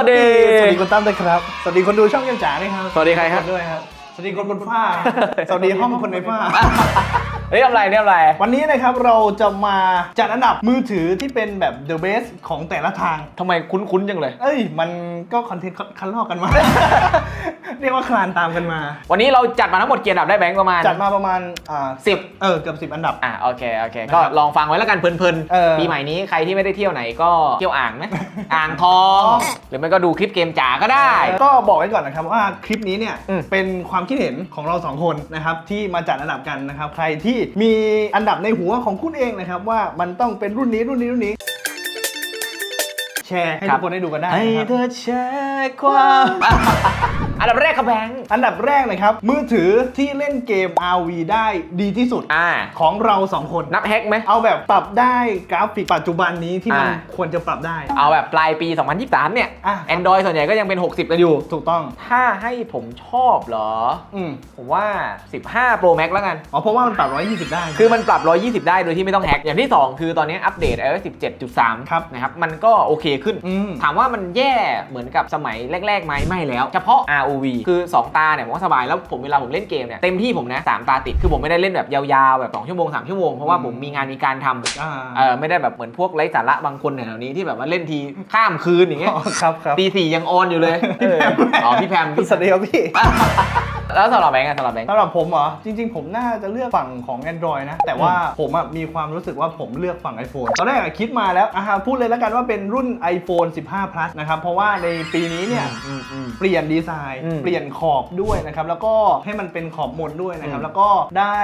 วัสดี สวัสดีคุณตั้มด้วยครับ สวัสดีคนดูช่องยังจ๋าด้วยครับ สวัสดีใครครับ ด้วยครับ สวัสดีคนบนฝ้า สวัสดีห้องคนในฝ้า เฮ้ยทำไรเนี่ยทำไร วันนี้นะครับเราจะมาจัดอันดับมือถือที่เป็นแบบ the best ของแต่ละทาง ทำไมคุ้นๆจังเลย เอ้ย มันก็คอนเทนต์คันลอกกันมา เรียกว่าคลานตามกันมา วันนี้เราจัดมาทั้งหมดเกียร์ดับได้แบงค์ประมาณจัดมาประมาณอ่าสิบเออเกือบสิบอันดับ อะโอเคโอเค ก็ลองฟังไว้แล้วกันเพลินเออปีใหม่นี้ใครที่ไม่ได้เที่ยวไหนก็เที่ยวอ่างไหม อ่างทอง หรือไม่ก็ดูคลิปเกมจ๋าก็ได้ ก็บอกไว้ก่อนนะครับว่าคลิปนี้เนี่ยอืมเป็นความคิดเห็นของเราสองคนนะครับที่มาจัดอันดับกันนะครับใครที่มีอันดับในหัวของคุณเองนะครับว่ามันต้องเป็นรุ่นนี้รุ่นนี้รุ่นนี้ แชร์ให้ทุกคนได้ดูกันได้ให้นะครับเธอแชร์ความ อันดับแรกครับแบงค์อันดับแรกนะครับ มือถือที่เล่นเกม RV ได้ดีที่สุดอ่า ของเราสองคน นับแฮกไหม เอาแบบปรับได้กราฟิกปัจจุบันนี้ที่มันอ่า ควรจะปรับได้ เอาแบบปลายปี 2023 เนี่ย อะ Android ส่วนใหญ่ก็ยังเป็น 60 กันอยู่ ถูกต้อง ถ้าให้ผมชอบเหรอ อืมผมว่า 15 Pro Max แล้วกัน อ๋อเพราะว่ามันปรับ 120 ได้ คือมันปรับ 120 ได้โดยที่ไม่ต้องแฮก อย่างที่ 2 คือตอนนี้อัปเดต iOS 17.3 ครับ นะครับ มันก็โอเคขึ้น อืม ถามว่ามันแย่เหมือนกับสมัยแรกๆไหมไม่แล้ว เฉพาะ ROV คือ 2 ตาเนี่ยผมว่าสบายแล้วผมเวลาผมเล่นเกมเนี่ยเต็มที่ผมนะ3ตาติดคือผมไม่ได้เล่นแบบยาวๆแบบ2ชั่วโมง3ชั่วโมงเพราะว่าผมมีงานมีการทำอ่าเออไม่ได้แบบเหมือนพวกไร้สาระบางคนเนี่ยแถวนี้ที่แบบว่าเล่นทีข้ามคืนอย่างเงี้ยอ๋อครับครับตีสี่ยังออนอยู่เลยพี่แพมเอออ๋อพี่แพมพี่สวัสดีครับพี่ แล้วสำหรับแบงค์อะสำหรับแบงค์ สำหรับผมเหรอ จริง ๆ ผมน่าจะเลือกฝั่งของ Android นะ แต่ว่าผมอะมีความรู้สึกว่าผมเลือกฝั่ง iPhone ตอนแรกอะคิดมาแล้วอะพูดเลยแล้วกันว่าเป็นรุ่น iPhone 15 plus นะครับ เพราะว่าในปีนี้เนี่ยอืมอืมเปลี่ยนดีไซน์ อืมเปลี่ยนขอบด้วยนะครับ แล้วก็ให้มันเป็นขอบมนด้วยนะครับ อืมแล้วก็ได้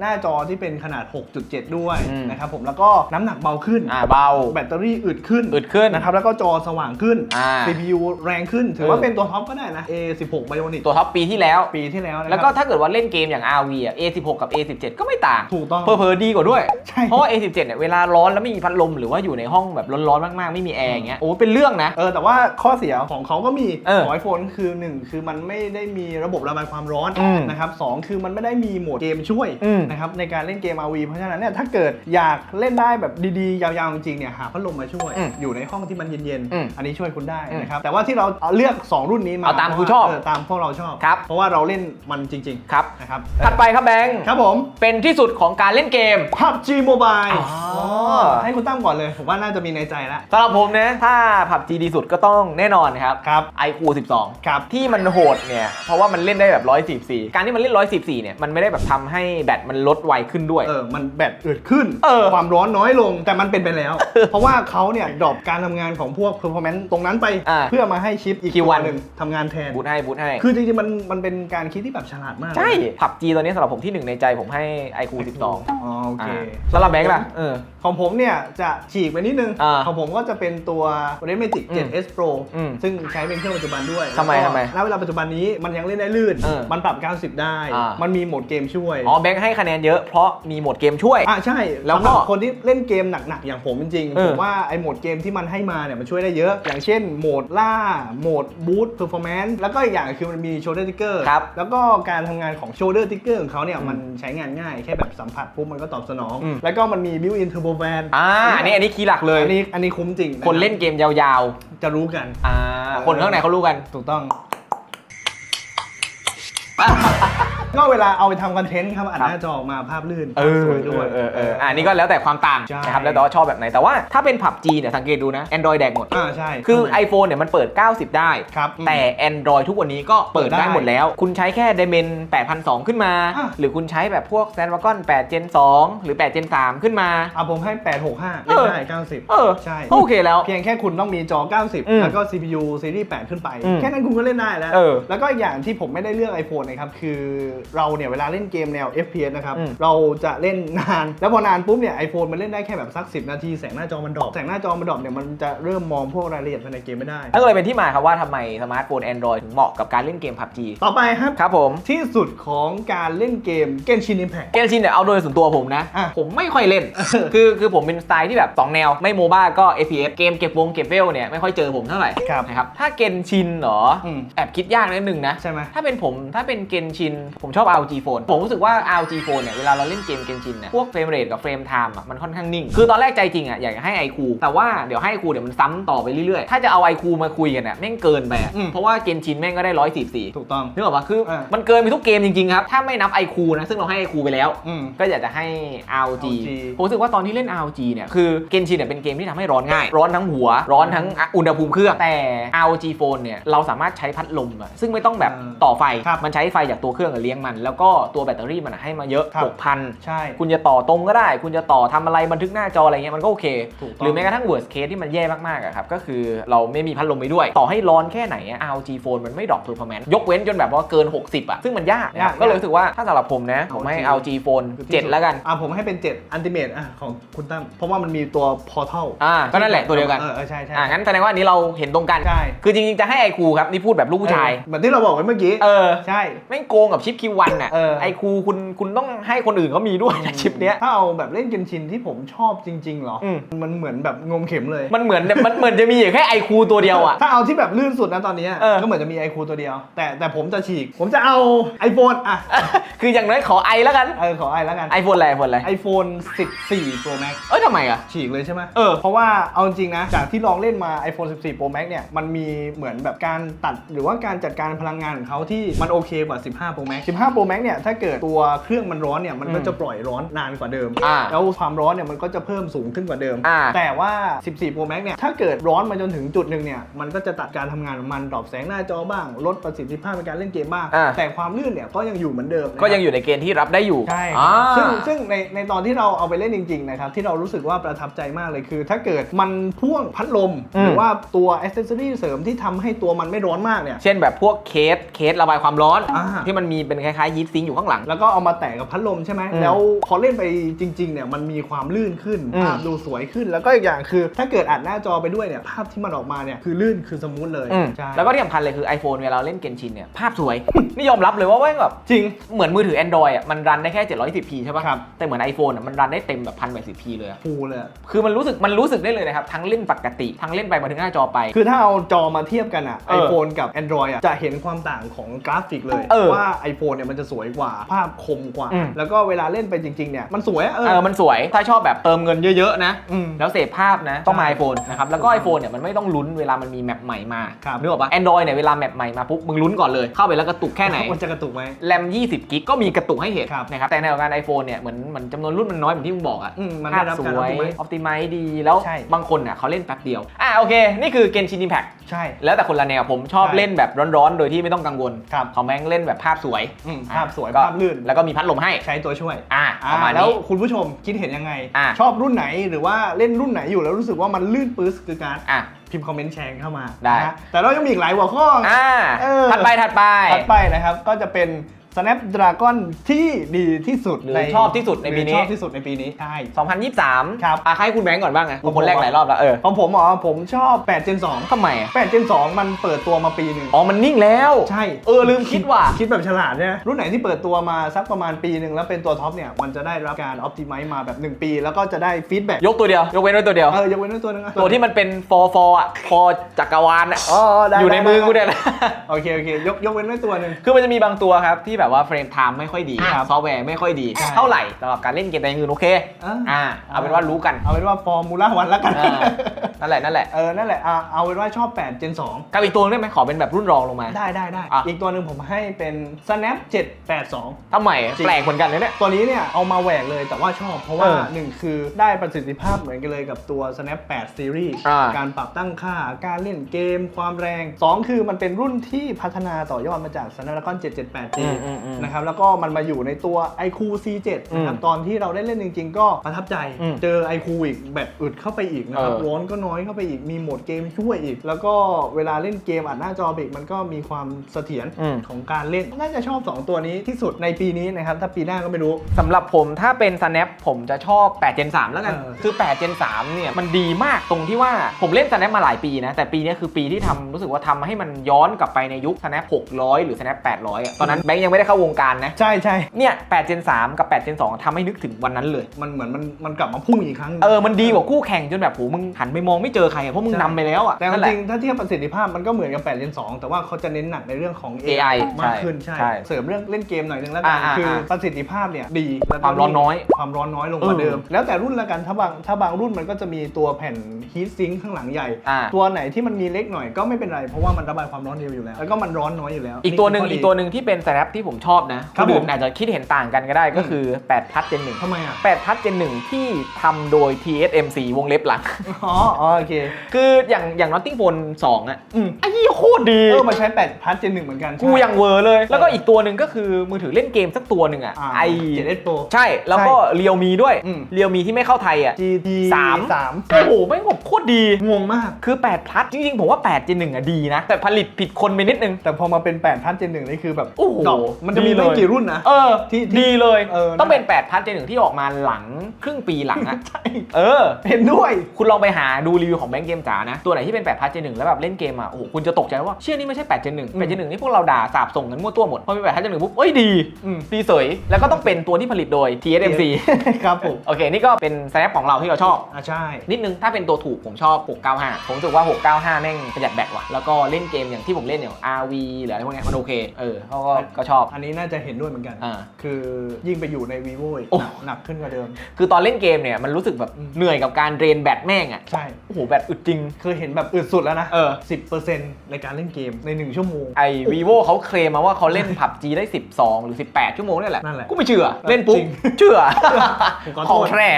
หน้าจอที่เป็นขนาด 6.7 ด้วยอืม นะครับผมแล้วก็น้ำหนักเบาขึ้น อ่าเบา แบตเตอรี่อึดขึ้นอึดขึ้นนะครับแล้วก็จอสว่างขึ้น อ่า CPU แรงขึ้น ถือว่าเออเป็นตัวท็อปก็ได้นะ A16 Bionic ตัวท็อปปีที่แล้ว ปีที่แล้วนะครับ แล้วก็ถ้าเกิดว่าเล่นเกมอย่าง RV อะ A16 กับ A17 ก็ไม่ต่างถูกต้อง เพอเพอๆดีกว่าด้วย ใช่ เพราะว่า A17 เนี่ยเวลาร้อนแล้วไม่มีพัดลมหรือว่าอยู่ในห้องแบบร้อนๆมากๆ ไม่มีแอร์อย่างเงี้ยโอ้เป็นเรื่องนะ เออแต่ว่าข้อเสียของเขาก็มีเออของไอโฟนคือ 1 คือมันไม่ได้มีระบบระบายความร้อนอืมนะครับสองคือมันไม่ได้มีโหมดเกมช่วยอืม นะครับในการเล่นเกม RV เพราะฉะนั้นเนี่ยถ้าเกิดอยากเล่นได้แบบดีๆ ยาวๆจริงๆเนี่ยหาพัดลมมาช่วย อืมอยู่ในห้องที่มันเย็นอืมๆอันนี้ช่วยคุณได้อืมนะครับแต่ว่าที่เราเอาเลือก2รุ่นนี้มาเอาตามพระคุณว่ชอบเตามพวกเราชอบ ครับ เพราะว่าเราเล่นมันจริงครับๆนะครับถัดไปครับแบงค์ครับผมเป็นที่สุดของการเล่นเกม PUBG Mobile อ๋อให้คุณตั้มก่อนเลย ผมว่าน่าจะมีในใจแล้วสำหรับผมนะ ถ้าผับจีดีสุดก็ต้องแน่นอนครับครับ iQ 12 ครับ ที่มันโหดเนี่ย เพราะว่ามันเล่นได้แบบ114การที่มันเล่น114เนี่ย มันไม่ได้แบบทำให้แบตมันลดไวขึ้นด้วย เออ มันแบตอึดขึ้น เออ ความร้อนน้อยลง แต่มันเป็นไปแล้ว เพราะว่าเขาเนี่ยดรอปการทำงานของพวก performance ตรงนั้นไปอ่าเพื่อมาให้ชิปอีก Q1 ตัวหนึ่งทำงานแทนบูทให้บูทให้ คือจริงๆมันมันเป็นการคิดที่แบบฉลาดมากใช่เลยนะผับจีตอนนี้สำหรับผมที่หนึ่งในใจผมให้ iQ 12อ๋อโอเคอ่าสำหรับแบงค์ล่ะเออของผมเนี่ยจะฉีกไปนิดนึงอ่าของผมก็จะเป็นตัว Redmi อืม 7S Pro อืมซึ่งใช้เป็นเครื่องปัจจุบันด้วยทำไมแล้วก็ทำไมณเวลาปัจจุบันนี้มันยังเล่นได้ลื่นเออมันปรับ 90 ได้อ่ามัมันมีโหมดเกมช่วย อ๋อแบงค์ให้คะแนนเยอะเพราะมีโหมดเกมช่วย อะใช่ แล้วก็สำหรับคนที่เล่นเกมหนักๆ อย่างผมจริงเอๆอผมว่าไอโหมดเกมที่มันให้มาเนี่ยมันช่วยได้เยอะ อย่างเช่นโหมดล่า โหมดบูทเพอร์ฟอร์แมนซ์แล้วก็อีกอย่างคือมันมีโชเดอร์ติ๊กเกอร์ครับแล้วก็การทำงานของโชเดอร์ติ๊กเกอร์ของเขาเนี่ยมันใช้งานง่ายแค่แบบสัมผัสปุ๊บมันก็ตอบสนองอืมแล้วก็มันมีบิวอินเทอร์โบแวนอ่าอันนี้อันนี้คีย์หลักเลยอันนี้อันนี้คุ้มจริงะคนเล่นเกมยาวจะรู้กันๆอ่าคนข้างในเขารู้กันถูกต้อง ก็เวลาเอาไปทำคอนเทนต์ครับอัดครับหน้าจอออกมาภาพลื่นเออสวยด้วย เออเอออ่านี่ก็แล้วแต่ความต่างใช่ นะครับแล้วแต่ว่าชอบแบบไหนแต่ว่าถ้าเป็นผับจีเนี่ยสังเกตดูนะ Android แดกหมด อ่าใช่คือทำไม iPhone เนี่ยมันเปิด 90 ได้ ครับ แต่ Android ทุกวันนี้ก็เปิดเปิดได้ได้หมดแล้ว คุณใช้แค่ Dimen 8,200ขึ้นมา อะ หรือคุณใช้แบบพวก Snapdragon 8 Gen 2 หรือ 8 Gen 3 ขึ้นมา อะผมให้ 865เออเล่นได้90 เออใช่ ก็โอเคแล้ว เพียงแค่คุณต้องมีจอ อืม90 แล้วก็ CPU ซีรีส์ 8 ขึ้นไป อืมแค่นั้นคุณก็เล่นได้แล้ว เออแล้วก็อีกอย่างที่ผมไม่ได้เลือก iPhone นะครับ คือเราเนี่ยเวลาเล่นเกมแนว FPS นะครับอืมเราจะเล่นนาน แล้วพอนานปุ๊บเนี่ย iPhone มันเล่นได้แค่แบบสัก 10 นาที แสงหน้าจอมันดรอปแสงหน้าจอมันดรอปเนี่ยมันจะเริ่มมองพวกรายละเอียดภายในเกมไม่ได้นั่นก็เลยเป็นที่มาครับว่าทำไมสมาร์ทโฟน Android ถึงเหมาะกับการเล่นเกม PUBG ต่อไปครับครับผมที่สุดของการเล่นเกม Genshin Impact เกมชินเนี่ยเอาโดยส่วนตัวผมนะ อะ ผมไม่ค่อยเล่น คือคือผมเป็นสไตล์ที่แบบ2แนวไม่โมบ้าก็ FPS เกมเก็บวงเก็บเวลเนี่ยไม่ค่อยเจอผมเท่าไหร่ครับ นะครับถ้าเกนชินเหรออม แอบคิดยากนิดนึงนะ ใช่ไหมถ้าเป็นผมถ้าเป็นเกนชินผมชอบ ROG Phone ผมรู้สึกว่า ROG Phone เนี่ยเวลาเราเล่นเกมเกนชินเนี่ยพวกเฟรมเรทกับเฟรมไทม์อะมันค่อนข้างนิ่ง คือตอนแรกใจจริงอะอยากจะให้ iQ แต่ว่าเดี๋ยวให้ iQ เดี๋ยวมันซ้ำต่อไปเรื่อยๆ ถ้าจะเอา iQ มาคุยกันอะแม่งเกินไปอะอืมเพราะว่าเกนชินแม่งก็ได้144ถูกต้องนึกออกปะคือเออมันเกินไปทุกเกมจริงๆครับถ้าไม่นับ iQ นะซึ่งเราให้ iQ ไปแล้วอืมก็อยากจะให้ ROG ROG ผมรู้สึกว่าตอนที่เล่น ROG เนี่ยคือเกนชินเนี่ยเป็นเกมที่ทำให้ร้อนง่าย ร้อนทั้งหัว ร้อนทั้งอุณหภูมิเครื่องแต่ ROG Phone เนี่ยเราสามารถใช้พัดลมอะซึ่งไม่ต้องแบบเออต่อไฟครับมันใช้ไฟจากตัวเครื่องอะเลี้ยงมัน แล้วก็ตัวแบตเตอรี่มันอะให้มาเยอะครับ 6,000 ใช่ คุณจะต่อตรงก็ได้ คุณจะต่อทำอะไรบันทึกหน้าจออะไรเงี้ยมันก็โอเค ถูกต้อง หรือแม้กระทั่ง worst case ที่มันแย่มากๆอะครับ ก็คือเราไม่มีพัดลมไปด้วย ต่อให้ร้อนแค่ไหนอะ ROG Phone มันไม่ดรอป performance ยกเว้นจนแบบว่าเกิน 60อะซึ่งมันยากนะครับยากก็เลยรู้สึกว่าถ้าสำหรับผมนะ ผมให้ ROG ROG Phone 7แล้วกัน อะผมให้เป็น7 Ultimate อะของคุณตั้มเพราะว่ามันมีตัว Portal อ่าก็นั่นแหละตัวเดียวกัน เออเออใช่ใช่อ่างั้นแสดงว่าอันนี้เราเห็นตรงกัน ใช่คือจริงๆจะให้ไอคูครับนี่พูดแบบลูกผู้ชาย เออเหมือนที่เราบอกไว้เมื่อกี้ เออ ใช่แม่งโกงกับชิปคิววันอะเออ ไอคูคุณคุณต้องให้คนอื่นเขามีด้วยนะชิปเนี้ย ถ้าเอาแบบเล่นเกนชินที่ผมชอบจริง ๆ เหรออืมมันเหมือนแบบงมเข็มเลยมันเหมือนมันเหมือนจะมีอยู่แค่ไอคูตัวเดียวอะ ถ้าเอาที่แบบลื่นสุดนะตอนนี้เออ ก็เหมือนจะมีไอคูตัวเดียว แต่แต่ผมจะฉีก ผมจะเอา iPhone อะ คืออย่างน้อยขอไอแล้วกันเออขอไอแล้วกัน ไอโฟนอะไรไอโฟนอะไร iPhone 14 Pro Max เอ้ยทำไมอะ ฉีกเลยใช่ไหมเออ เพราะว่าเอาจริงนะ จากที่ลองเล่นมา iPhone 14 Pro Max เนี่ย มันมีเหมือนแบบการตัดหรือว่าการจัดการพลังงานของเขาที่มันโอเคกว่า 15 Pro Max 15 Pro Max เนี่ยถ้าเกิดตัวเครื่องมันร้อนเนี่ยมันก็อืมจะปล่อยร้อนนานกว่าเดิม อ่าแล้วความร้อนเนี่ยมันก็จะเพิ่มสูงขึ้นกว่าเดิม อ่า แต่ว่า 14 Pro Max เนี่ยถ้าเกิดร้อนมาจนถึงจุดหนึ่งเนี่ยมันก็จะตัดการทำงานของมันดรอปแสงหน้าจอบ้าง ลดประสิทธิภาพในการเล่นเกมบ้าง อ่า แต่ความลื่นเนี่ยก็ยังอยู่เหมือนเดิมนะครับ ก็ยังอยู่ในเกณฑ์ที่รับได้อยู่ใช่อ่า ซึ่งซึ่งในในตอนที่เราเอาไปเล่นจริงๆนะครับที่เรารู้สึกว่าประทับใจมากเลยคือ ถ้าเกิดมันพ่วงพัดลม อืม หรือว่าตัวอ c เซ s ซอรี่เสริมที่ทำให้ตัวมันไม่ร้อนมากเนี่ย เช่นแบบพวกเคสเคสระบายความร้อน อ่า ที่มันมีเป็นคล้ายๆยีสต์ซิงค์อยู่ข้างหลัง แล้วก็เอามาแตะกับพัดลมใช่ไหมอืมแล้วพอเล่นไปจริงๆเนี่ยมันมีความลื่นขึ้นอืม ภาพดูสวยขึ้น แล้วก็อีกอย่างคือ ถ้าเกิดอัดหน้าจอไปด้วยเนี่ยภาพที่มันออกมาเนี่ยคือลื่นคือสมูทเลยอืมใช่แล้วก็ที่สำคัญเลยคือ iPhone เวลาเราเล่นเกนชินเนี่ย ภาพสวย นี่ยอมรับเลยว่าแม่งแบบจริง เหมือนมือถือ Android อะมันรันได้แค่ 710p ใช่ปะครับ แต่เหมือน iPhone อะมันรันได้เต็มแบบ 1080p เลยอะฟูเลยอะคือมันรู้สึกมันรู้สึกได้เลยนะครับทั้งเล่นปกติทั้งเล่นไปมาถึงหน้าจอไป คือถ้าเอาจอมาเทียบกันอะ เออ iPhone กับ Android อะจะเห็นความต่างของกราฟิกเลย เออ ว่า iPhone เนี่ยมันจะสวยกว่าภาพคมกว่า อืม แล้วก็เวลาเล่นไปจริงๆเนี่ยมันสวยอะเอเอออมันสวยถ้าชอบแบบเติมเงินเยอะๆนะ อืม แล้วเสพภาพนะ ต้องมาใช่ iPhone นะครับ แล้วก็ iPhone เนี่ยมันไม่ต้องลุ้นเวลามันมีแมปใหม่มาครับ นึกออกปะ Android เนี่ยเวลาแมปใหม่มาปุ๊บมึงลุ้นก่อนเลย เข้าไปแล้วกระตุกแค่ไหน มันจะกระตุกไหม แรม 20 กิกก็มีกระตุกให้เห็นครับนะครับ แต่ในของการ iPhone เนี่ยเหมือนเหมือนจำนวนรุ่นมันน้อยเหมือนที่มึงบอกอะอืมมันภาได้พรับสการวย optimize ออ t ติไม e ดีแล้วใช่ บางคนน่ะเขาเล่นแป๊บเดียว อะโอเค นี่คือเกนชิน Impact ใช่ แล้วแต่คนละแนวผมชอบใช่ เล่นแบบร้อนๆ โดยที่ไม่ต้องกังวลครับ ของแม่งเล่นแบบภาพสวยอืมอะภาพสวยก็ภาพลื่น แล้วก็มีพัดลมให้ใช้ตัวช่วยอะอ่าประมาณแล้วนี้ คุณผู้ชมคิดเห็นยังไง อะ ชอบรุ่นไหนหรือว่าเล่นรุ่นไหนอยู่แล้วรู้สึกว่ามันลื่นปื๊สคือการอะ พิมพ์คอมเมนต์แชร์เข้ามาได้ นะฮะแต่เรายังมีอีกหลายหัวข้อ อ่าเออ ถัดไปถัดไป ถัดไปนะครับก็จะเป็น Snapdragon ที่ดีที่สุดหรือชอบที่สุดในปีนี้ หรือชอบที่สุดในปีนี้ใช่ 2023ครับอะให้คุณแบงก์ก่อนบ้างไงผมผมคนแรกบอกว่าหลายรอบแล้วเออของผมอ๋อผมชอบ8 Gen 2 ทำไมอะ8 Gen 2 มันเปิดตัวมาปีหนึ่งอ๋อ มันนิ่งแล้ว ใช่ เออ ลืมคิดว่ะ คิดแบบฉลาดเนี่ยรุ่นไหนที่เปิดตัวมาสักประมาณปีหนึ่งแล้วเป็นตัวท็อปเนี่ย มันจะได้รับการ optimize มาแบบ 1 ปี แล้วก็จะได้ฟีดแบ็กยกตัวเดียว ยกเว้นไว้ตัวเดียว เออยกเว้นไว้ตัวหนึงอะตัวที่มันเป็นฟอร์ฟอร์อะฟอร์จักรวาลอะอ๋อได้อยู่ในได้มือได้กูเนี่ยนะ โอเคโอเคยกยกเว้นไว้ตัวหนึ่งคือมันจะมีบางตัวครับที่แบบว่าเฟรมไทม์ไม่ค่อยดีครับซอฟต์แวร์ไม่ค่อยดีใช่เท่าไหร่สำหรับการเล่นเกมแต่อยังอื่นโอเคอ่าอ่าเอาเป็นว่ารู้กัน เอาเป็นว่าฟอร์มูล่าวันแล้วกันอ่านั่นแหละนั่นแหละเออนั่นแหละอะเอาเป็นว่าชอบ 8 Gen 2กับอีกตัวนึงได้ไหมขอเป็นแบบรุ่นรองลงมาได้ได้ได้อะอีกตัวหนึ่งผมให้เป็น Snap 782ทำไมจริงแปลกเหมือนกันเลยเนี่ยตัวนี้เนี่ยเอามาแหวกเลยแต่ว่าชอบเพราะว่าเออหนึ่งคือได้ประสิทธิภาพเหมือนกันเลยกับตัว Snap 8 Series อ่าการปรับตั้งค่าการเล่นเกมความแรง 2 คือมันเป็นรุ่นที่พัฒนาต่อยอดมาจาก Snapdragon 778G อืมอืมอืมนะครับแล้วก็มันมาอยู่ในตัว iQ C7 นะครับอืมตอนที่เราได้เล่นจริง ๆ ก็ประทับใจอืมเจอ iQ อีกแบบอึดเข้าไปอีกนะครับเออร้อนก็น้อยเข้าไปอีกมีโหมดเกมช่วยอีก แล้วก็เวลาเล่นเกมอัดหน้าจอไปอีกมันก็มีความเสถียรอืมของการเล่น น่าจะชอบ 2 ตัวนี้ที่สุดในปีนี้นะครับถ้าปีหน้าก็ไม่รู้สำหรับผมถ้าเป็น Snap ผมจะชอบ 8 Gen 3 แล้วกันเออคือ 8 Gen 3 เนี่ย มันดีมากตรงที่ว่าผมเล่น Snap มาหลายปีนะ แต่ปีนี้คือปีที่ทำรู้สึกว่าทำให้มันย้อนกลับไปในยุค Snap 600 หรือ Snap 800อะตอนนั้นแบงค์ยังไม่ได้เข้าวงการนะ ใช่ใช่เนี่ย8 Gen 3 กับ8 Gen 2ทำให้นึกถึงวันนั้นเลย มันเหมือนมันมันกลับมาพุ่งอีกครั้งเออมันดีกว่าคู่แข่งจนแบบโหมึงหันไปมององไม่เจอใครอะเพราะมึงใช่นำไปแล้วอะแต่นั่นจแหละ ริงๆถ้าเทียบประสิทธิภาพมันก็เหมือนกับ8 Gen 2 แต่ว่าเขาจะเน้นหนักในเรื่องของ AI มากขึ้นใช่ใช่ใช่เสริมเรื่องเล่นเกมหน่อยนึงแล้วกันอ่าๆๆคือประสิทธิภาพเนี่ยดีแล้ก็ความร้อนน้อยความร้อนน้อยลงกเอว่าอเดิม แล้วแต่รุ่นละกันถ้าบางถ้าบางรุ่นมันก็จะมีตัวแผ่นฮีทซิงค์ข้างหลังใหญ่ อ่า ตัวไหนที่มันมีเล็กหน่อยก็ไม่เป็นไรเพราะว่ามันระบายความร้อนเร็วอยู่แล้วแล้วก็มันร้อนน้อยอยู่แล้วอีกตัวหนึ่งข้ดีอีกตัวหนึ่งที่เป็น Snap ที่ผมชอบนะครับนอื่ผมนอาจจะคิดเห็นต่างกันก็ได้ก็คือ8พัทเจนหนึ่งทำไมอะ8พัทเจนหนึ่งที่ทำโดย TSMC วงเล็บหลังอ๋ออ๋อโอเค คืออย่างอย่าง Notting Phone 2อะอืมไอ้ยี่โคตรดีเออมาใช้8พัทเจนหนึ่งเหมือนกันกูยังเวอร์เลย แล้วก็อีกตัวหนึ่งก็คือมือถือเล่นเกมสักตัวหนึ่งอะอ่าไอเจ็ดเอสโปรใช่แล้วก็เรียวมีด้วยอืมเรียวมีที่ไม่เข้าไทยอะ GT สามสามโอ้โหแม่งแบบโคตรดีงงมากคือ8พัทจริงๆผมว่า8 Gen 1อะดีนะแต่ผลิตผิดคนไปนิดนึงแต่พอมาเป็น8พัทเจนหนึ่งนี่คือแบบโอ้โหดอกมันจะมีดีเลยไม่กี่รุ่นนะ เออที่ที่ดีเลย เออต้องเป็น8พัท Gen 1ที่ออกมาหลังครึ่งปีหลังอะใช่ เออ เห็นด้วย คุณลองไปหาดูรีวิวของแบงค์เกมจ๋านะ ตัวไหนที่เป็น8พัทเจนหนึ่งแล้วแบบเล่นเกมอะโอ้โหคุณจะตกใจว่าเชื่อนี่ไม่ใช่8เจนหนึ่งอืม8เจนหนึ่งนี่พวกเราด่าสาบส่งกันมั่วตัวหมดพอเป็น8พัทเจนหนึ่งปุ๊บเอ้ยดีอืม ดีเสยแล้วก็ต้องเป็นตัวที่ผลิตโดย TSMC ครับผมโอเค นี่ก็เป็นสแนปของเราที่เราชอบ อะใช่ นิดนึง ถ้าเป็นตัวถูกผมชอบ 695 ผมรู้สึกว่า 695 แม่งประหยัดแบตว่ะ แล้วก็เล่นเกมอย่างที่ผมเล่นอย่าง RV หรืออะไรพวกเนี้ยมันโอเค เออเขาก็ก็ชอบอันนี้น่าจะเห็นด้วยเหมือนกันอ่า คือยิ่งไปอยู่ใน vivo อีกโอ้ หนักหนักขึ้นกว่าเดิม คือตอนเล่นเกมเนี่ยมันรู้สึกแบบอืม เหนื่อยกับการเรนแบตแม่งอะใช่ โอ้โหแบตอึดจริงเคยเห็นแบบอึดสุดแล้วนะเออ10%ในการเล่นเกมใน1ชั่วโมง ไอ้ vivo เขาเคลมมาว่าเขาเล่น PUBG ได้ 12 หรือ 18 ชั่วโมงนี่แหละนั่นแหละกูไม่เชื่อ เล่นปุ๊บ จริงเชื่อ ผมขอขโทองษแท้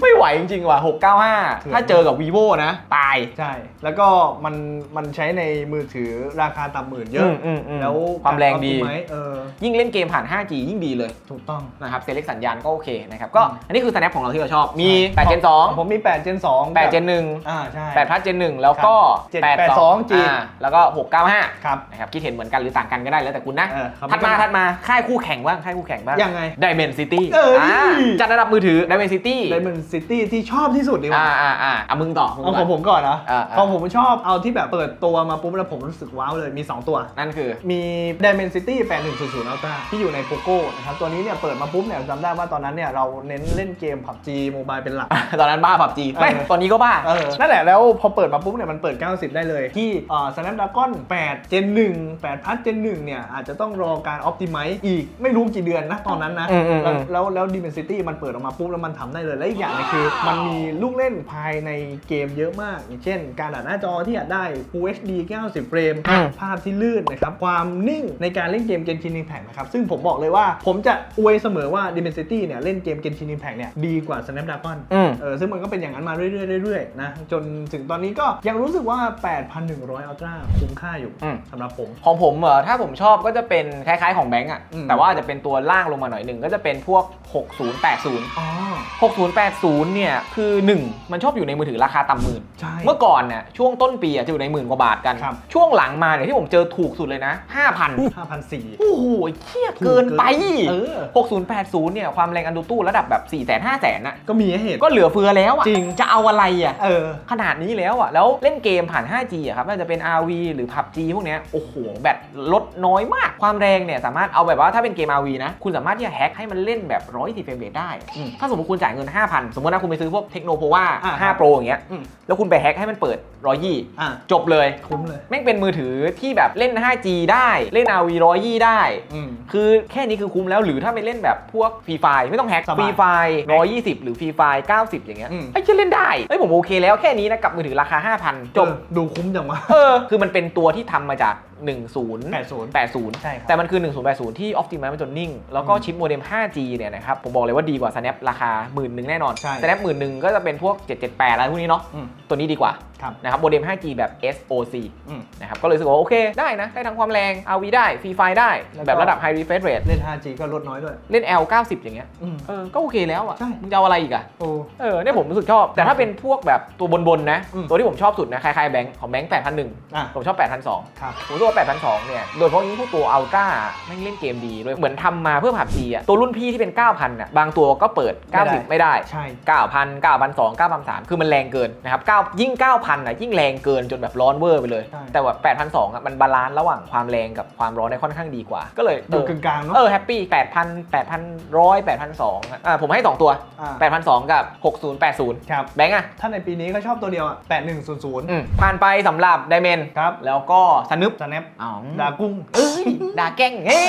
ไม่ไหวจริงๆว่ะ695 ถ้าเจอกับ vivo นะ ตาย ใช่ แล้วก็มันมันใช้ในมือถือราคาต่ำหมื่นเยอะ อืมอืมแล้วความแรงดีไหมเออยิ่งเล่นเกมผ่าน 5G ยิ่งดีเลยถูกต้อง นะครับเซเล็กสัญญาณก็โอเคนะครับก็อืมอันนี้คือ snap ของเราที่เราชอบมีใช่8 Gen ผมมี8 Gen 2 2 8 Gen อ่าใช่1 8 plus Gen 1 แล้วก็ครับ8 82 G อ่าแล้วก็ 695ครับนะครับคิดเห็นเหมือนกันหรือต่างกันก็ได้แล้วแต่คุณนะเออครับถัดมาถัดมาค่ายคู่แข่งบ้างค่ายคู่แข่งบ้างยังไง Dimensity เอ้ยอ่าจัดระดับมือถือ Dimensity Diamond City ที่ชอบที่สุดดีกว่าอ่าอ่าอ่าเอามึงต่อมึงเอาก่ขออนงผมก่อนนะอ่าอ่าของผมชอบเอาที่แบบเปิดตัวมาปุ๊บแล้วผมรู้สึกว้าวเลยมี 2 ตัว นั่นคือมี Dimensity 8100 Ultra ที่อยู่ใน Poco นะครับตัวนี้เนี่ยเปิดมาปุ๊บเนี่ยจำได้ว่าตอนนั้นเนี่ยเราเน้นเล่นเกม PUBG Mobile เป็นหลัก ตอนนั้นบ้า PUBG ไม่เออ ตอนนี้ก็บ้า เออนั่นแหละแล้วพอเปิดมาปุ๊บเนี่ยมันเปิด 90 ได้เลย ที่เอ่อ Snapdragon 8 Gen 1 8 Plus Gen 1 เนี่ย อาจจะต้องรอการ Optimize อีกไม่รู้กี่เดือนนะ ตอนนั้นนะ อืมอืมอืแล้วมแล้วแล้ว Dimensity มันเปิดออกมาปุ๊บ แล้วมันทำได้เลย และอีกอย่างหนึงคือ มันมีลูกเล่นภายในเกมเยอะมาก อย่างเช่น การอัดหน้าจอที่อัดได้ Full HD 90 เฟรมอืม ภาพที่ลื่นนะครับความนิ่งในการเล่นเกม Genshin Impact นะครับ ซึ่งผมบอกเลยว่าผมจะอวยเสมอว่า Dimensity เนี่ยเล่นเกม Genshin Impact เนี่ยดีกว่า Snapdragon อืมเออซึ่งมันก็เป็นอย่างนั้นมาเรื่อยๆเรื่อยๆนะจนถึงตอนนี้ก็ยังรู้สึกว่า 8,100อัลตร้าคุ้มค่าอยู่อืมสำหรับผม ของผมเหรอถ้าผมชอบก็จะเป็นคล้ายๆของแบงก์อะอืมแต่ว่าจะเป็นตัวล่างลงมาหน่อยหนึ่งก็จะเป็นพวก 6080อ๋อ6080 เนี่ย คือ 1 มันชอบอยู่ในมือถือราคาต่ำหมื่นใช่เมื่อก่อนเนี่ยช่วงต้นปีอะจะอยู่ในหมื่นกว่าบาทกันครับช่วงหลังมาเนี่ยที่ผมเจอถูกสุดเลยนะ 5,000 5,400โอ้โหเครียดถูกเกินไป เออ 6080 เนี่ย ความแรงอันดูตู้ระดับแบบ4 0 0 0 0 5 0 0 0 0น่ะ ก็มีให้เห็น ก็เหลือเฟือแล้วอะจริง จะเอาอะไรอะเออ ขนาดนี้แล้วอะแล้วเล่นเกมผ่าน 5G อะครับไม่ว่าจะเป็น RV หรือ PUBG พวกเนี้ย โอ้โห แบตลดน้อยมาก ความแรงเนี่ยสามารถเอาแบบว่าถ้าเป็นเกม RV นะ คุณสามารถที่จะแฮ็กให้มันเล่นแบบ110เฟรมเรทได้อืมถ้าสมมติคุณจ่ายเงิน 5,000 สมมตินะคุณไปซื้อพวกเทคโนโพวาอ่า5 Pro อย่างเงี้ย อืม แล้วคุณไปแฮ็กให้มันเปิด120อะจบเลย คุ้มเลย แม่งเป็นมือถือที่แบบเล่น 5G ได้ เล่น RV 120 ได้อืมคือแค่นี้คือคุ้มแล้วหรือถ้าไปเล่นแบบพวกฟรีไฟไม่ต้องแฮ็กสบายฟรีไฟ120หรือฟรีไฟ90อย่างเงี้ยอืมไอ้จะเล่นได้เอ้ยผมโอเคแล้วแค่นี้นะกับมือถือราคา5,000จบเออดูคุ้มจังวะเออคือมันเป็นตัวที่ทำมาจาก 10 80 80ใช่ครับแต่มันคือ 1080 ที่ Optimize มันจนนิ่ง แล้วก็อืมชิปโมเด็ม 5G เนี่ยนะครับ ผมบอกเลยว่าดีกว่า Snap ราคาหมื่นหนึ่งแน่นอนใช่ Snap หมื่นหนึ่งก็จะเป็นพวก 778 อะไรพวกนี้เนาะอืมตัวนี้ดีกว่าครับ นะครับโมเด็ม 5G แบบ SoC อืมนะครับก็เลยรู้สึกว่าโอเคได้นะ ได้ทั้งความแรง RV ได้ฟรีไฟได้แล้วก็แบบระดับ High Refresh Rate เล่น 5G ก็ลดน้อยด้วย เล่น L 90 อย่างเงี้ยอืมเออก็โอเคแล้วอะใช่มึงจะเอาอะไรอีกอะโอ้เออเนี่ยผมรู้สึกชอบ แต่ถ้าเป็นพวกแบบตัวบนๆนะอืมตัวที่ผมชอบสุดนะคล้ายๆแบงค์ของแบงค์8,001อะผมชอบ8,200ครับผมรู้สึกว่า8,200เนี่ยโดยเฉพาะยิ่งพวกตัวอัลตร้าแม่งเล่นเกมดีด้วยเหมือนทำมาเพื่อผับจีอะตัวรุ่นพี่ที่เป็น 9,000น่ะบางตัวก็เปิด 90 ไม่ได้ใช่9,000 9,200 9,300คือมันแรงเกินนะครับ9ยิ่ง9,000 8,000อะยิ่งแรงเกินจนแบบร้อนเวอร์ไปเลย ใช่ แต่แบบ8,200อะมันบาลานซ์ระหว่างความแรงกับความร้อนได้ค่อนข้างดีกว่า ก็เลยอยู่เออกลางๆเนาะเออแฮปปี้8,000 8,100 8,200อะผมให้2ตัวอ่า8,200กับ6080ครับ แบงค์อะถ้าในปีนี้ก็ชอบตัวเดียวอะ8100อืมผ่านไปสำหรับไดเมนครับแล้วก็สนึบสแนปอ๋อดากุ้งเอ้ยด่าแกล้งเฮ้ย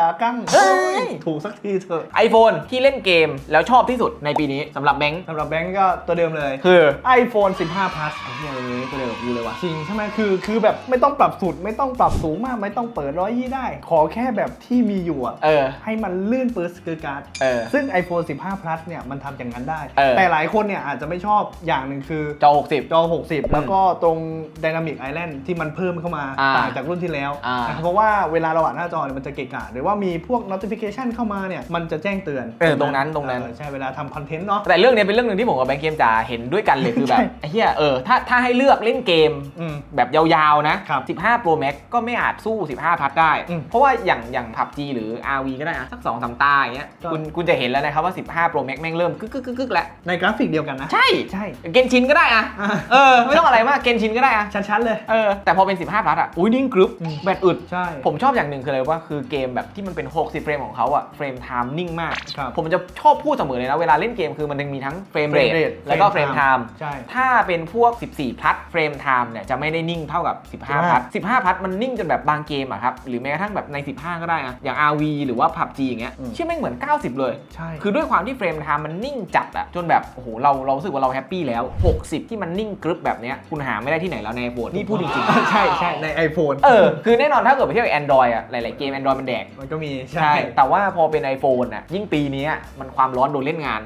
ดากั้งเอ้ย ถูกสักทีเถอะไอโฟนที่เล่นเกมแล้วชอบที่สุดในปีนี้สำหรับแบงค์สำหรับแบงก์ก็ตัวเดิมเลย คือ iPhone 15 plus ไอ้เหี้ยเอ้ยตัวเดียวกับกูเลยว่ะ จริงใช่ไหมคือคือแบบไม่ต้องปรับสุดไม่ต้องปรับสูงมากไม่ต้องเปิดร้อยยี่ได้ ขอแค่แบบที่มีอยู่อะเออ ให้มันลื่นปื้ดสกอการ์ดเออ ซึ่ง iPhone 15 plus เนี่ยมันทำอย่างนั้นได้ เออ แต่หลายคนเนี่ยอาจจะไม่ชอบอย่างหนึ่งคือ จอ 60 จอ 60 แล้วก็ตรง Dynamic Island ที่มันเพิ่มเข้ามาอ่าต่างจากรุ่นที่แล้วอ่านะครับเพราะว่าเวลาเราอ่านหน้าจอเนี่ยมันจะเกะกะหรือว่ามีพวก notification เข้ามาเนี่ย มันจะแจ้งเตือนเออตรงนั้นตรงนั้น เออใช่เวลาทำคอนเทนต์เนาะ แต่เรื่องเนี้ยเป็นเรื่องหนึ่งที่ผมกับแบงค์เกมจะเห็นด้วยกันเลยคือแบบใช่ ไอ้เหี้ยเออถ้าถ้าให้เลือกเล่นเกมอืมแบบยาวๆนะครับ15 Pro Max ก็ไม่อาจสู้ 15 พัดได้อืมเพราะว่าอย่างอย่าง PUBG หรือ RV ก็ได้อะสัก2อสตาอย่างเงี้ยก็คุณคุณจะเห็นแล้วนะครับว่า 15 Pro Max แม่งเริ่มกึกกึกกึกกึกแล้ว ในกราฟิกเดียวกันนะ ใช่ใช่เกนชินก็ได้อะอ่าเออไม่ต้องอะไรมากเกนชินก็ได้อะชัดๆเลยเออแต่พอเป็น 15 พัดอะอุ้ยนิ่งกรึบอืมแบตอึดใช่ผมชอบอย่างหนึ่งคืออะไรว่าคือเกมแบบที่มันเป็น 60 เฟรมของเขาอะเฟรมไทม์นิ่งมากครับผมจะชอบพูดเสมอเลยนะเวลาเล่นเกมคือมันยังมีทั้งเฟรมเรท Frame rate แล้วก็เฟรม Frame ไทม์ใช่ถ้าเป็นพวก14 พัทเฟรมไทม์เนี่ยจะไม่ได้นิ่งเท่ากับ 15 พัท15 พัทมันนิ่งจนแบบบางเกมอะครับหรือแม้กระทั่งแบบใน 15 ก็ได้อะอย่าง RV หรือว่า PUBG อย่างเงี้ยอืมเชื่อแม่งเหมือน 90 เลย ใช่ คือด้วยความที่เฟรมไทม์มันนิ่งจัดอะจนแบบโอ้โหเราเรารู้สึกว่าเราแฮปปี้แล้ว 60 ที่มันนิ่งกรึบแบบเนี้ยคุณหาไม่ได้ที่ไหนแล้วในโบนนี่พูดจริงๆ ใช่ใช่ใน iPhone เออคือแน่นอนถ้าเกิดไปเที่ยว Android อะหลายๆเกม Android มันแดกมันก็มีใช่ แต่ว่าพอเป็น iPhone อะยิ่งปีนี้อะมันความร้อนโดนเล่นงาน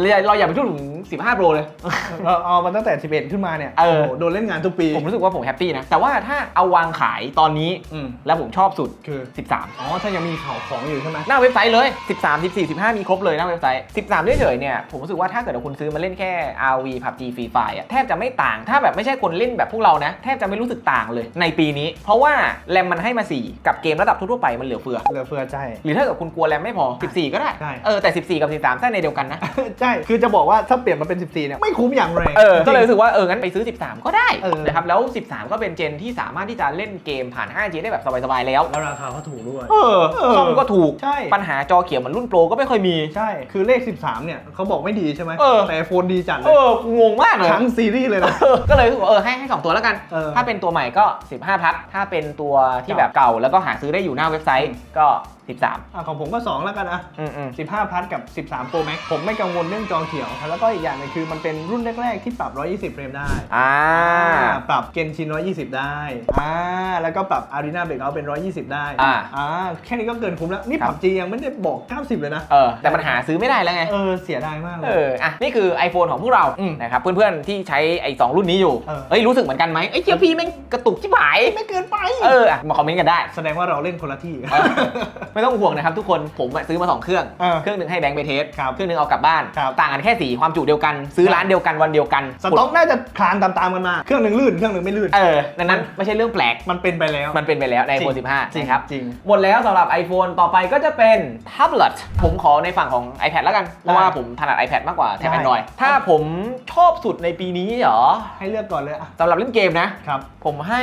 เราเราอย่าไปพูดถึง 15 Pro เลยเราเอามาตั้งแต่ 11 ขึ้นมาเนี่ยเออโโหโดนเล่นงานทุกปี ผมรู้สึกว่าผมแฮปปี้นะ แต่ว่าถ้าเอาวางขายตอนนี้ อืม แล้วผมชอบสุด คือ 13 อ๋อ ถ้ายังมีข่าวของอยู่ใช่ไหม หน้าเว็บไซต์เลย 13 14 15 มีครบเลยหน้าเว็บไซต์ 13เฉยๆเนี่ย ผมรู้สึกว่าถ้าเกิดว่าคุณซื้อมาเล่นแค่ RV PUBG Free Fire อะแทบจะไม่ต่าง ถ้าแบบไม่ใช่คนเล่นแบบพวกเรานะ แทบจะไม่รู้สึกต่างเลยในปีนี้ เพราะว่าแรมมันให้มา 4 กับเกมระดับทั่วๆไปมันเหลือเฟือ เหลือเฟือใจ หรือถ้าเกิดคุณกลัวแรมไม่พอ 14 ก็ได้ ใช่ เออแต่ 14 กับ 13ใช่ในเดียวกันนะ ใช่ คือจะบอกว่าถ้าเปลี่ยนมาเป็น 14เนี่ยไม่คุ้มอย่างแรงเออก็เลยจริงรู้สึกว่าเอองั้นไปซื้อ 13 ก็ได้เออ นะครับแล้ว 13 ก็เป็นเจนที่สามารถที่จะเล่นเกมผ่าน 5G ได้แบบสบายๆแล้วแล้วราคาเขาถูกด้วย เออซ่อมก็ถูก ใช่ ปัญหาจอเขียวเหมือนรุ่นโปรก็ไม่ค่อยมี ใช่ คือเลข 13 เนี่ยเขาบอกไม่ดีใช่ไหมเออ แต่โฟนดีจัดเลเอยองงมากเลยทั้งซีรีส์เลยนะ เออก็เลยรู้สึกว่าเออให้ให้2ตัวแล้วกัน เออถ้าเป็นตัวใหม่ก็ 15พัทถ้าเป็นตัวที่แบบเก่าแล้วก็หาซื้อได้อยู่หน้าเว็บไซต์ก็ 13อะของผมก็ 2 แล้วกันอะอืมอืม15พัทกับ 13 Pro Max ผมไม่กังวลเรื่องจอเขียวครับแล้วก็อีกอย่างหนึงคือมันเป็นรุ่นแรก ๆ ที่ปรับ 120 เฟรมได้อ่าปรับเกนชิน 120 ได้อ่าแล้วก็ปรับ Arena Breakout เป็น 120 ได้อ่า อ่าแค่นี้ก็เกินคุ้มแล้ว นี่ครับผับจียังไม่ได้บอก 90 เลยนะ เออ แต่ปัญหาซื้อไม่ได้แล้วไง เออ เสียดายมากเลเอย อ อะ นี่คือ iPhone ของพวกเรา อืมนะครับ เพื่อนๆ ที่ใช้ไอ้สองรุ่นนี้อยู่ เออ เฮ้ย รู้สึกเหมือนกันไหมไอ้เจียวพี่แม่งกระตุกชิบหาย ไม่เกินไป เออ อะ มาคอมเมนต์กันได้ แสดงว่าเราเล่นคนละที่ เออไม่ต้องห่วงนะครับทุกคนผมอะซื้อมา2เครื่องเออเครื่องหนึ่งให้แบงค์ไปเทสครับเครื่องหนึ่งเอากลับบ้าน ครับ ต่างกันแค่สีความจุเดียวกัน ซื้อร้านเดียวกันวันเดียวกันสต็อกน่าจะคลานตามๆกันมา เครื่องหนึ่งลื่นเครื่องหนึ่งไม่ลื่น เออดังนั้นไม่ใช่เรื่องแปลก มันเป็นไปแล้ว มันเป็นไปแล้วใน จริง iPhone 15จริงนะครับ จริง หมดแล้วสำหรับ iPhone ต่อไปก็จะเป็นแท็บเล็ตผมขอในฝั่งของ iPad แล้วกัน เพราะว่าผมถนัด iPad มากกว่าแท็บ ได้ Android ถ้าผมชอบสุดในปีนี้เหรอให้เลือกก่อนเลยอะสำหรับเล่นเกมนะ ครับผมให้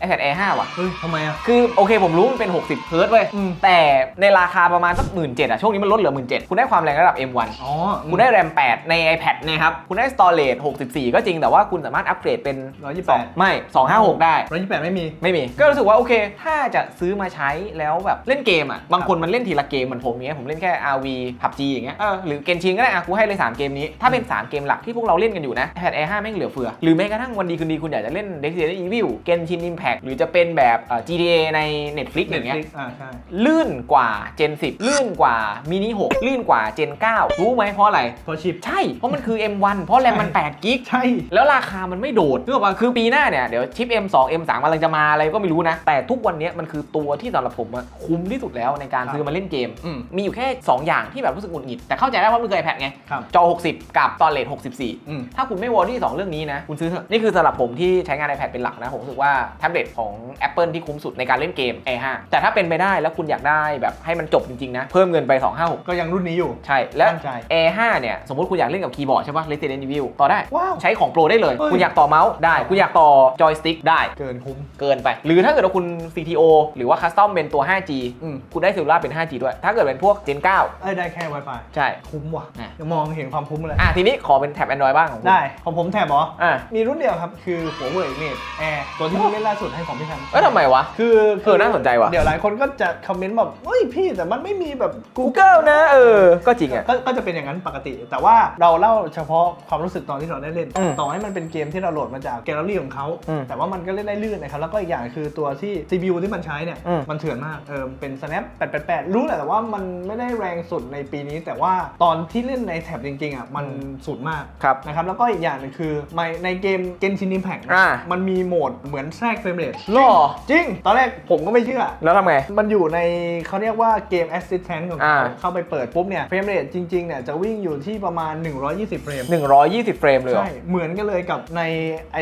iPad Air 5 ว่ะ เฮ้ยทำไมอะ คือโอเคผมรู้มันเป็น 60เฮิร์ตซ์เว้ย อืม แต่ในราคาประมาณสักหมื่นเอะช่วงนี้มันลดเหลือหมื่นเคุณได้ความแรงระดับ M1 อ๋อคุณได้ RAM 8ใน iPad นะครับ คุณได้ storage 64 ก็จริงแต่ว่าคุณสามารถอัปเกรดเป็น 128 ไม่ 256 ได้ 128 ไม่มี ไม่มี ก็รู้สึกว่าโอเค ถ้าจะซื้อมาใช้แล้วแบบเล่นเกมอะ บางคนมันเล่นทีละเกมเหมือนผมเนี้ยผมเล่นแค่ RV PUBG อย่างเงี้ย เออ หรือเกนชินก็ได้อะกูให้เลย 3 เกมนี้ ถ้าเป็น 3 เกมหลักที่พวกเราเล่นกันอยู่นะ iPad Air 5แม่งเหลือเฟือ หรือแม้กระทั่งวันดีคืนดีคุณอยากจะเล่น Resident Evil Genshin Impact หรือจะเป็นแบบเอ่อ GTA ใน Netflix อย่างเงี้ยอ่าใช่ลื่นกว่า Gen 10 ลื่นกว่า Mini 6ลื่นกว่า Gen 9 รู้ไหมเพราะอะไรพอชิป ใช่ เพราะมันคือ M1 เพราะแรมมัน8กิกใช่ แล้วราคามันไม่โดดนึกออกป่ะคือปีหน้าเนี่ย เดี๋ยวชิป M2 M3 กำลังจะมาอะไรก็ไม่รู้นะ แต่ทุกวันเนี้ยมันคือตัวที่สำหรับผมอะคุ้มที่สุดแล้วในการครับซื้อมาเล่นเกมอืมมีอยู่แค่ 2 อย่างที่แบบรู้สึกหงุดหงิดแต่เข้าใจได้เพราะมันเคย iPad ไงครับจอ 60 กับตอนเลท64อืมถ้าคุณไม่วอลที่2เรื่องนี้นะคุณซื้อเถอะนี่คือสำหรับผมที่ใช้งาน iPad เป็นหลักนะผมรู้สึกว่าแท็บเล็ตของ Apple ที่คุ้มสุดในการเล่นเกม Air 5แต่ถ้าเป็นไปได้แล้วคุณอยากได้แบบให้มันจบจริงๆนะ เพิ่มเงินไป 256 ก็ยังรุ่นนี้อยู่ ใช่ และมั่นใจ Air 5เนี่ย สมมติคุณอยากเล่นกับคีย์บอร์ดใช่ปะ Resident Evil ต่อได้ ว้าว ใช้ของโปรได้เลย เฮ้ย คุณอยากต่อเมาส์ได้ คุณอยากต่อจอยสติ๊กได้ เกินคุ้ม เกินไป หรือถ้าเกิดว่าคุณ CTO หรือว่าคัสตอมเป็นตัว 5G อืม คุณได้ซิลล่าเป็น 5G ด้วย ถ้าเกิดเป็นพวก Gen 9เอ้ยได้แค่ Wi-Fi ใช่ คุ้มว่ะอะ ยังมองเห็นความคุ้มเลย อะทีนี้ขอเป็นแท็บ Android บ้างของคุณได้ ของผมแถบเหรอ อะมีรุ่นเดียวครับ คือหัวเว่ยเมดแอร์ตัวที่เพิ่งเล่นล่าสุดให้ของพี่แทมเอ้ยทำไมวะ คือเออน่าสนใจว่ะ เดี๋ยวหลายคนก็จะคอมเมนต์แบบเฮ้ยพี่แต่มันไม่มีแบบ Google นะ เออ ก็จริงอะ ก็ก็จะเป็นอย่างนั้นปกติ แต่ว่าเราเล่าเฉพาะความรู้สึกตอนที่เราได้เล่น อืมต่อให้มันเป็นเกมที่เราโหลดมาจากแกลเลอรี่ของเขา อืมแต่ว่ามันก็เล่นได้ลื่นนะครับ แล้วก็อีกอย่างคือตัวที่ CPU ที่มันใช้เนี่ย อืม มันเถื่อนมาก เออ เป็น snap 888 รู้แหละแต่ว่ามันไม่ได้แรงสุดในปีนี้ แต่ว่าตอนที่เล่นในแท็บจริงๆอะ มันสุดมาก ครับ นะครับ แล้วก็อีกอย่างหนึงคือในในเกม Genshin Impact อ่า มันมีโหมดเหมือนแทรกเฟรมเรทหรอจริง ตอนแรกผมก็ไม่เชื่อ แล้วทำไง มันอยู่ในเขาเรียกว่าเกม Assistant ของอ่าเขาเข้าไปเปิดปุ๊บเนี่ยเฟรมเรทจริงๆเนี่ยจะวิ่งอยู่ที่ประมาณ 120เฟรม120 เฟรมเลยเหรอใช่ เหมือนกันเลยกับใน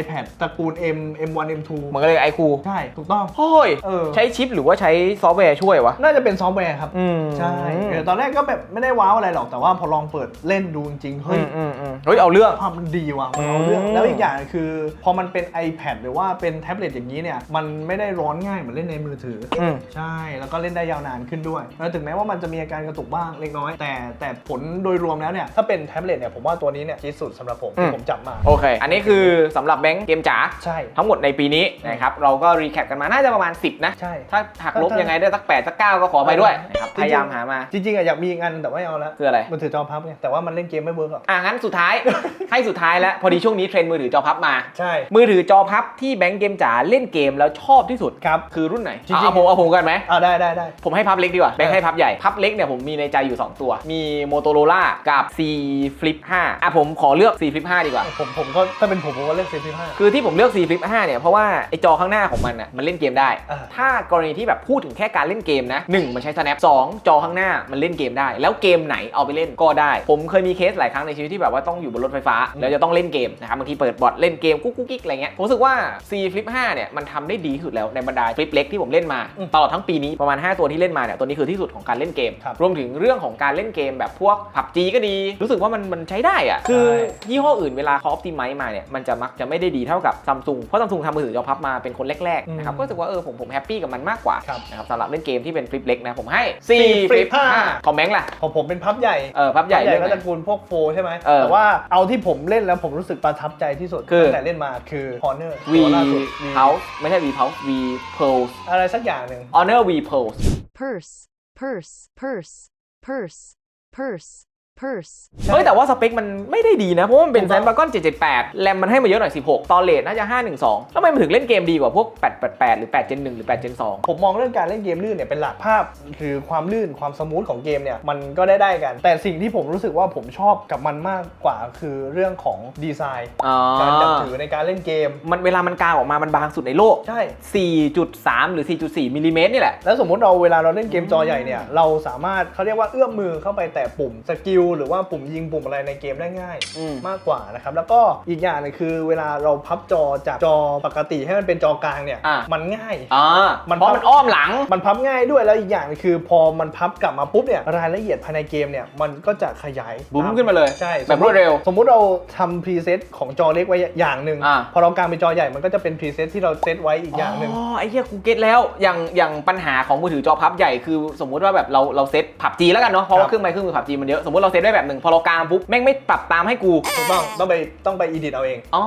iPad ตระกูล M M1 M2 เหมือนกันเลยไอคูใช่ถูกต้อง โอ้ยเออ ใช้ชิปหรือว่าใช้ซอฟต์แวร์ช่วยวะ น่าจะเป็นซอฟต์แวร์ครับ อืมใช่เออตอนแรกก็แบบไม่ได้ว้าวอะไรหรอกแต่ว่าพอลองเปิดเล่นดูจริงๆเฮ้อืยมอืมอืมเฮ้ยเอาเรื่องภาพมันดีว่ะมันเอาเรื่องอืมแล้วอีกอย่างคือ พอมันเป็น iPad หรือว่าเป็นแท็บเล็ตอย่างนี้เนี่ย มันไม่ได้ร้อนง่ายเหมือนเล่นในมือถือออืมใช่แล้วก็เล่นได้ยาวนานขึ้นด้วยแล้วถึงแม้ว่ามันจะมีอาการกระตุกบ้างเล็กน้อย แต่แต่ผลโดยรวมแล้วเนี่ยถ้าเป็นแท็บเล็ตเนี่ยผมว่าตัวนี้เนี่ยที่สุดสำหรับผมที่ผมจับมา โอเค อันนี้คือสำหรับแบงค์เกมจ๋าใช่ ทั้งหมดในปีนี้นะครับ เราก็รีแคปกันมา น่าจะประมาณ 10 นะ ใช่ ถ้าหักลบถ้ายังไงได้สัก 8 สัก 9 ก็ขอไปด้วยนะครับ จริงๆ พยายามหามา จริงๆอะอยากมีอีกอันแต่ว่าไม่เอาแล้วคืออะไร มันถือจอพับไงแต่ว่ามันเล่นเกมไม่เวิร์กหรอกอะงั้นสุดท้าย ให้สุดท้ายแล้ว พอดีช่วงนี้เทรนด์มือถือจอพับมา ใช่ มือถือจอพับที่แบงค์เกมจ๋าเล่นเกมแล้วชอบที่สุด ครับ คือรุ่นไหนจริงๆ เอาผมเอาผมกันไหม อ่าได้ได้ได้ ผมให้พับเล็กดีกว่าแบงค์ให้พับใหญ่ พับเล็กเนี่ยผมมีในใจอยู่ 2 ตัว มี Motorola กับ C Flip 5อะผมขอเลือก C Flip 5 ดีกว่า ผมผมก็ถ้าเป็นผมผมก็เล่นเซฟที่ห้าคือที่ผมเลือก C Flip 5 เนี่ยเพราะว่าไอจอข้างหน้าของมันอะมันเล่นเกมได้ อ่า ถ้ากรณีที่แบบพูดถึงแค่การเล่นเกมนะ 1 มันใช้ snap 2 จอข้างหน้ามันเล่นเกมได้ แล้วเกมไหนเอาไปเล่นก็ได้ ผมเคยมีเคสหลายครั้งในชีวิตที่แบบว่าต้องอยู่บนรถไฟฟ้า แล้วจะต้องเล่นเกมนะครับบางทีเปิดบอทเล่นเกมกุ๊กกุ๊กกิ๊กอะไรเงี้ยผมรู้สึกว่า C Flip 5 เนี่ยมันทำได้ดีที่สุดแล้วในบรรดาฟลิปเล็กที่ผมเล่นมาอืมตลอดทั้งปีนี้ประมาณ 5 ตัวที่เล่นมาเนี่ยตัวนี้คือที่สุดของการเล่นเกมครับรวมถึงเรื่องของการเล่นเกมแบบพวก PUBG ก็ดี รู้สึกว่ามันมันใช้ได้อะคือยี่ห้ออื่นเวลาเขาออ t ติไม e มาเนี่ยมันจะมักจะไม่ได้ดีเท่ากับซัมซุงเพราะซัมซุงทำมือถือจอพับมาเป็นคนแรกๆนะครับอืมก็รู้สึกว่าเออผมผมแฮปปี้กับมันมากกว่าครับนะครับสำหรับเล่นเกมที่เป็นฟลิปเล็กนะผมให้สี่4ฟ Flip ลิปห้า5คอมเมนต์ล่ะของผมเป็นพับใหญ่เออพับใหญ่ใหญ่เรื่องก็ไหนตระกูลพวกโฟใช่ไหมเออแต่ว่าเอาที่ผมเล่นแล้วผมรู้สึกประทับใจที่สุดคือตั้งแต่เล่นมาคือ Honor V ตัวล่าสุด V Pulse ไม่ใช่ V Pulse V Pulse อะไรสักอย่างหนึ่ง Honor V Pulse purse, purse, purse, purse, purse, purse. ใช่เฮ้ยแต่ว่าสเปคมันไม่ได้ดีนะ เพราะว่ามันเป็นถูกต้อง Snapdragon 778 แรมมันให้มาเยอะหน่อย 16 ตอนเลทน่าจะ 512 แล้วทำไมมันถึงเล่นเกมดีกว่าพวก 888 หรือ 8 Gen 1หรือ 8 Gen 2 ผมมองเรื่องการเล่นเกมลื่นเนี่ยเป็นหลักภาพ คือความลื่นความสมูทของเกมเนี่ยมันก็ได้ได้กัน แต่สิ่งที่ผมรู้สึกว่าผมชอบกับมันมากกว่าคือเรื่องของดีไซน์อ๋อการจับถือในการเล่นเกม มันเวลามันกางออกมามันบางสุดในโลกใช่4.3 หรือ 4.4มิลลิเมตรนี่แหละแล้วสมมติเราเวลาเราเล่นเกมจอใหญ่เนี่ยเราสามารถเขาเรียกว่าเอื้อมมือเข้าไปแตะปุ่มสกิลหรือว่าปุ่มยิงปุ่มอะไรในเกมได้ง่ายอืมมากกว่านะครับ แล้วก็อีกอย่างหนึงคือเวลาเราพับจอจากจอปกติให้มันเป็นจอกลางเนี่ย อะ มันง่าย อ่ามันเพราะมันอ้อมหลัง มันพับง่ายด้วยแล้วอีกอย่างหนึ่งคือพอมันพับกลับมาปุ๊บเนี่ยรายละเอียดภายในเกมเนี่ยมันก็จะขยายบุ้มตขึ้นมาเลยใช่แบบรวดเร็ว สมมุติเราทำพรีเซตของจอเล็กไว้อย่างหนึ่งอ่า พอเรากางเป็นจอใหญ่มันก็จะเป็นพรีเซตที่เราเซตไว้อีกอย่างหนึ่ง อ๋อไอ้เหี้ยกูเก็ตแล้วอย่างอย่างปัญหาของมือถือจอพับใหญ่คือ สมมุติว่าแบบเราเราเซตผับจีแล้วกันเนาะเพราะครัว่าบเครื่องไม้เครื่องมือผับจีมันเยอะสมมติเราเซตได้แบบหนึ่งพอเรากางปุ๊บแม่งไม่ปรับตามให้กูถูกต้องต้องไปต้องไปอีดิทเอาเอง อ๋อ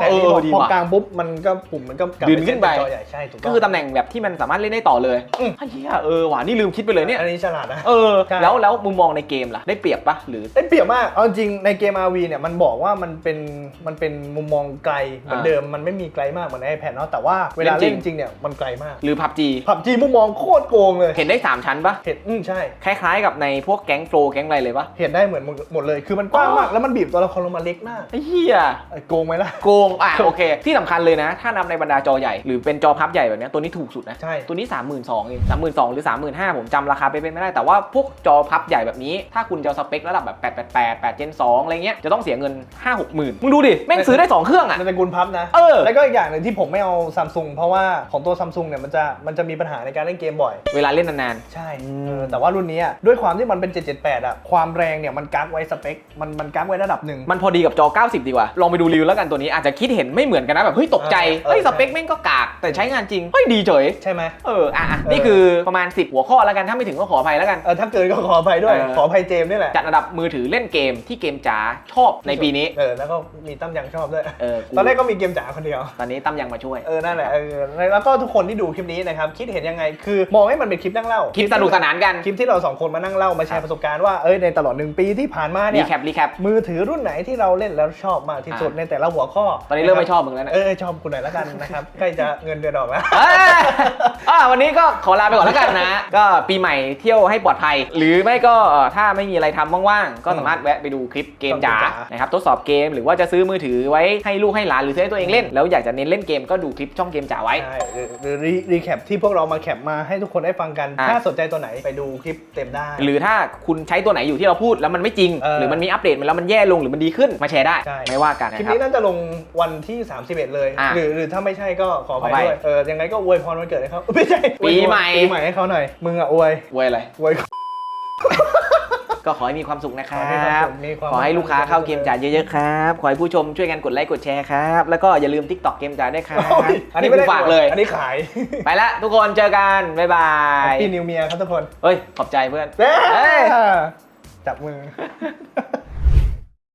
แต่เอนี่พออดีพอว่ะกางปุ๊บมันก็ปุ่มมันก็กลับดึงขึ้นไปเซตจอใหญ่ใช่ถูกก็ต้องคือตำแหน่งแบบที่มันสามารถเล่นได้ต่อเลยอืมไอ้เหี้ยเออว่ะนี่ลืมคิดไปเลยเนี่ยอันนี้ฉลาดนะเออใช่แล้วแล้วมุมมองในเกมล่ะได้เปรียบปะหรือได้เปรียบมากเอาจริงๆในเกม RV เนี่ยมันบอกว่ามันเป็นมันเป็นมุมมองไกลเหมือนอ่าเดิมมันไม่มีไกลมากเหมือนใน iPad เนาะแต่ว่าเวลาเล่เล่นนจริงจริงๆเนี่ยมันไกลมาก หรือผับจีผับจีมุมมองโคตรโกงเลยเห็นได้สามชั้นปะเห็นอืมใช่คล้ายๆกับในพวกแก๊งโฟลแก๊งอะไรเลยปะเห็นได้เหมือนหมดเลย คือมันกว้างมากแล้วมันบีบตัวละครลงมาเล็กมากไอ้เหี้ยไอ้โกงไหมล่ะโกงอะโอเค ที่สำคัญเลยนะ ถ้านำในบรรดาจอใหญ่หรือเป็นจอพับใหญ่แบบเนี้ยตัวนี้ถูกสุดนะใช่ตัวนี้ 3 2 0 0 0เอง32,000หรือ35,000ผมจำราคาไปเป็นไม่ได้แต่ว่าพวกจอพับใหญ่แบบนี้ ถ้าคุณจะเอาสเปคระดับแบบ888 8 Gen 2อะไรเงี้ยจะต้องเสียเงิน5 6หมื่นมึงดูดิแม่งซื้อได้2เครื่องอะในตระกูลพับนะเออแล้วก็อีกอย่างหนึ่งที่ผมไม่เอาซัมซุงเพราะว่าของตัวซัมซุงเนี่ยมันจะมันจะมีปัญหาในการเล่นเกมบ่อย เวลาเล่นนานใช่อืมเออแต่ว่ารุ่นนี้อะด้วยความที่มันเป็น778อะความแรงเนี่ยมันกักไว้สเปค มันมันกักไว้ระดับหนึ่งๆมันพอดีกับจอ 90 ดีกว่า ลองไปดูรีวิวแล้วกันตัวนี้อาจจะคิดเห็นไม่เหมือนกันนะ แบบเฮ้ยตกใจเออเออเฮ้ยใช่สเปคแม่งก็กาก แต่ใช้งานจริง เฮ้ยดีเฉย ใช่ไหมเอออะอะเออนี่คือประมาณ 10 หัวข้อแล้วกัน ถ้าไม่ถึงก็ขออภัยแล้วกัน เออถ้าเกินก็ขออภัยด้วยเออขออภัยเจมส์นี่แหละ จัดอันดับมือถือเล่นเกมที่เกมจ๋าชอบในปีนี้ เออแล้วก็มีตั้มยังชอบด้วย เออตอนแรกก็มีเกมจ๋าคนเดียว ตอนนี้ตั้มยังมาช่วย เออนั่นแหละ เออแล้วก็ทุกคนที่ดูคลิปนี้นะครับคิดเห็นยังไง คือมองให้มันเป็นคลิปนั่งเล่า คลิปสนุกสนานกัน คลิปที่เราสองคนมานั่งเล่ามาแชร์ประสบการณ์ว่าเอ้ยในตลอดหนึ่งปีที่ผ่านมารีเนี่ยแคปรีแคป มือถือรุ่นไหนที่เราเล่นแล้วชอบมากที่สุดอะ ในแต่ละหัวข้อตอนนี้เริ่มไม่ชอบมึงแล้วนะ เออชอบคุณหน่อยแล้วกันนะครับ ใกล้จะเงินเดือนออกแล้ว เอ้ยอะวันนี้ก็ขอลาไปก่อนแล้วกันนะ ก็ปีใหม่เที่ยวให้ปลอดภัย หรือไม่ก็เอ่อถ้าไม่มีอะไรทำว่างๆ ก็สามารถแวะไปดูคลิปเกมจ๋าเกมจ๋านนะครับ ทดสอบเกมหรือว่าจะซื้อมือถือไว้ให้ลูกให้หลานหรือซื้อให้ตัวเองเล่น แล้วอยากจะเน้นเล่นเกมก็ดูคลิปช่องเกมจ๋าไว้ ใช่หรือหรือรีรีแคปที่พวกเรามาแคปมาให้ทุกคนได้ฟังกัน อะ ถ้าสนใจตัวไหนไปดูคลิปเต็มได้ หรือถ้าคุณใช้ตัวไหนอยู่ที่เราพูดแล้วมันไม่จริง เออ หรือมันมีอัปเดตมาแล้วมันแย่ลงหรือมันดีขึ้นมาแชร์ได้ใช่ไม่ว่ากันคลิปนะครับ นี้น่าจะลงวันที่ 31 เลย อะหรือหรือถ้าไม่ใช่ก็ขออภัยขออภัยด้วยเออยังไงก็อวยพรวันเกิดให้เขาไม่ใช่ปีใหม่ ปีใหม่ให้เขาหน่อย มึงอะอวยเว้ยอะไร อวย ก็ขอให้มีความสุขนะคขรัอให้มีความบ สุขมีความ ขอให้ลูกค้าเข้าเกมจ๋าเยอะๆครับ ขอให้ผู้ชมช่วยกันกดไลค์กดแชร์ครับ แล้วก็อย่าลืม TikTok เกมจ๋าด้วยครับโอ้ยอันนี้ไม่ได้กูฝากเลย อันนี้ขายไปละทุกคนเจอกัน บ๊ายบายพี่นิวเมียครับทุกคนเฮ้ย ขอบใจเพื่อนเอ้เฮ้ย จับมือ